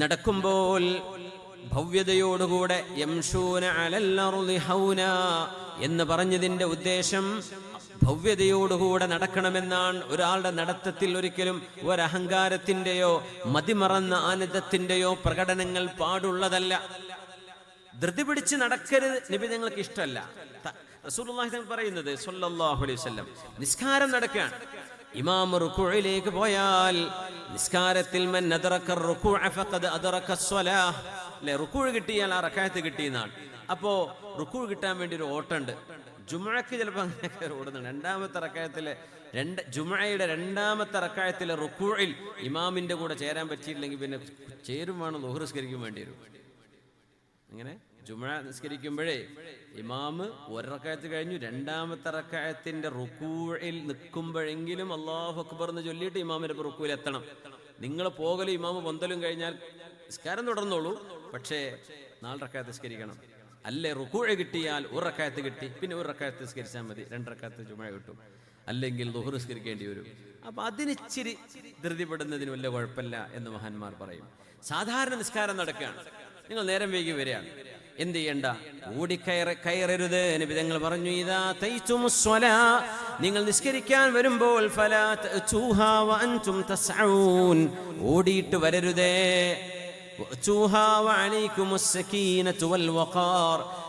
നടക്കുമ്പോൾ ഭവ്യതയോടുകൂടെ യംഷൂന അലൽ അർളി ഹൗന എന്ന് പറഞ്ഞതിന്റെ ഉദ്ദേശം ഭവ്യതയോടുകൂടെ നടക്കണമെന്നാണ്. ഒരാളുടെ നടത്തത്തിൽ ഒരിക്കലും ഒരഹങ്കാരത്തിന്റെയോ മതിമറന്ന ആനന്ദത്തിന്റെയോ പ്രകടനങ്ങൾ പാടുള്ളതല്ല. ധൃതി പിടിച്ച് നടക്കരുത് നബി ഞങ്ങൾക്ക് ഇഷ്ടമല്ല. റസൂലുള്ളാഹി പറയുന്നത് സല്ലല്ലാഹു അലൈഹി വസല്ലം നിസ്കാരം നടക്കുകയാണ് ഇമാം റുക്കുഇലേക്ക് പോയാൽ നിസ്കാരത്തിൽ അല്ലേ? റുക്കുഅ കിട്ടിയാൽ ആ റക്കായത്ത് കിട്ടിയെന്നാണ്. അപ്പോ റുക്കുഅ കിട്ടാൻ വേണ്ടി ഒരു ഓട്ടമുണ്ട്. ജുമുഅക്ക് ചിലപ്പോൾ അങ്ങനെയൊക്കെ ഓടുന്നുണ്ട്. രണ്ടാമത്തെ റക്കായത്തിലെ രണ്ട് ജുമുഅയുടെ രണ്ടാമത്തെ റക്കായത്തിലെ റുക്കൂഴിൽ ഇമാമിന്റെ കൂടെ ചേരാൻ പറ്റിയില്ലെങ്കിൽ പിന്നെ ചേരും വേണം ലുഹ്റസ്കരിക്കും വേണ്ടി വരും. അങ്ങനെ ജുമ നിസ്കരിക്കുമ്പോഴേ ഇമാമ് ഒരക്കായത്ത് കഴിഞ്ഞു. രണ്ടാമത്തെ റക്കായത്തിന്റെ റുക്കൂഴിൽ നിൽക്കുമ്പോഴെങ്കിലും അള്ളാഹു അക്ബർ എന്ന് ചൊല്ലിയിട്ട് ഇമാമിന്റെ റുക്കൂയിൽ എത്തണം. നിങ്ങൾ പോകലും ഇമാമ് പൊന്തലും കഴിഞ്ഞാൽ നിസ്കാരം തുടർന്നോളൂ. പക്ഷേ നാല് നിസ്കരിക്കണം. അല്ലേ റുക്കൂഴ കിട്ടിയാൽ ഒരു റക്കായത്ത് കിട്ടി. പിന്നെ ഒരു റക്കായത്ത് നിസ്കരിച്ചാൽ മതി. രണ്ട് ജുമഴ കിട്ടും. അല്ലെങ്കിൽ ദുഹർ നിസ്കരിക്കേണ്ടി വരും. അപ്പൊ അതിനിച്ചിരി ധൃതിപ്പെടുന്നതിന് വലിയ കുഴപ്പമില്ല എന്ന് മഹാന്മാർ പറയും. സാധാരണ നിസ്കാരം നടക്കുകയാണ്. നിങ്ങൾ നേരം വൈകി വരികയാണ്. എന്ത് ചെയ്യണ്ട? ഓടിക്കയറ കയറരുത്. നബിതങ്ങൾ പറഞ്ഞു ഇതാ തയ്ച്ചുമുസ്വലാ നിങ്ങൾ നിസ്കരിക്കാൻ വരുമ്പോൾ ഓടിയിട്ട് വരരുതേ.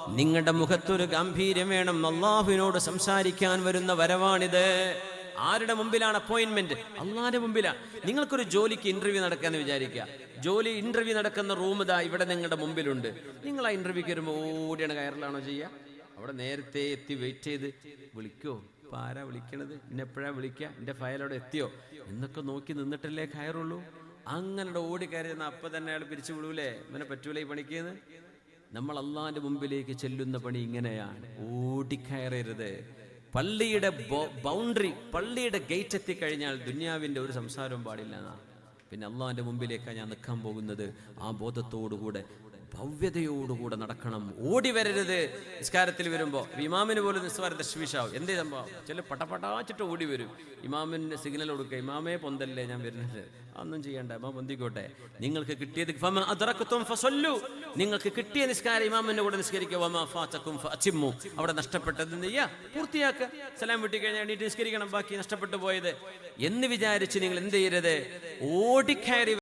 നിങ്ങളുടെ മുഖത്തൊരു ഗാംഭീര്യം വേണം. അള്ളാഹുവിനോട് സംസാരിക്കാൻ വരുന്ന വരവാണിത്. ആരുടെ മുമ്പിലാണ് അപ്പോയിന്റ്മെന്റ് അള്ളാന്റെ മുമ്പിലാണ് നിങ്ങൾക്കൊരു ജോലിക്ക് ഇന്റർവ്യൂ നടക്കാന്ന് വിചാരിക്കുക. ജോലി ഇന്റർവ്യൂ നടക്കുന്ന റൂം ഇതാ ഇവിടെ നിങ്ങളുടെ മുമ്പിലുണ്ട്. നിങ്ങൾ ആ ഇന്റർവ്യൂ വരുമ്പോൾ ഓടിയാണ് കയറലാണോ ചെയ്യുക അവിടെ നേരത്തെ എത്തി വെയിറ്റ് ചെയ്ത്. വിളിക്കോ? ഇപ്പൊ ആരാ വിളിക്കണത്? എന്നെ എപ്പോഴാ വിളിക്കുക എന്റെ ഫയൽ അവിടെ എത്തിയോ? എന്നൊക്കെ നോക്കി നിന്നിട്ടല്ലേ കയറുള്ളൂ. അങ്ങനെ ഓടി കയറി ചെന്നാൽ അപ്പൊ തന്നെ അയാൾ പിരിച്ചു വിടൂലേ? ഇവനെ പറ്റൂലേ ഈ പണിക്കുന്നത് നമ്മൾ അള്ളാന്റെ മുമ്പിലേക്ക് ചെല്ലുന്ന പണി ഇങ്ങനെയാണ്. ഓടിക്കയറരുത് പള്ളിയുടെ ബൗണ്ടറി പള്ളിയുടെ ഗേറ്റ് എത്തിക്കഴിഞ്ഞാൽ ദുന്യാവിന്റെ ഒരു സംസാരവും പാടില്ല എന്നാ. പിന്നെ അള്ളാഹിന്റെ മുമ്പിലേക്കാണ് ഞാൻ നിൽക്കാൻ പോകുന്നത് ആ ബോധത്തോടുകൂടെ ഭവ്യതയോടുകൂടെ നടക്കണം. ഓടി വരരുത്. നിസ്കാരത്തിൽ വരുമ്പോൾ ഇമാമിന് പോലും നിസ്വാര തശ്വീഷാവും എന്തേ സംഭവം? ചില പടപടാച്ചിട്ട് ഓടി വരും. ഇമാമിന് സിഗ്നൽ കൊടുക്കുക. ഇമാമേ പൊന്തല്ലേ ഞാൻ വരുന്നത്? ഒന്നും ചെയ്യണ്ട. ഇമാം പൊന്തിക്കോട്ടെ. നിങ്ങൾക്ക് കിട്ടിയത് നിങ്ങൾക്ക് കിട്ടിയ നിസ്കാരം ഇമാമിന്റെ കൂടെ ഫഅതിമ്മു അവിടെ നഷ്ടപ്പെട്ടത് എന്ത് ചെയ്യുക പൂർത്തിയാക്കുക. സലാം വിട്ടി കഴിഞ്ഞാൽ നിസ്കരിക്കണം. ബാക്കി നഷ്ടപ്പെട്ടു പോയത്. എന്ന് വിചാരിച്ച് നിങ്ങൾ എന്ത് ചെയ്യരുത്? ഓടിക്കയറി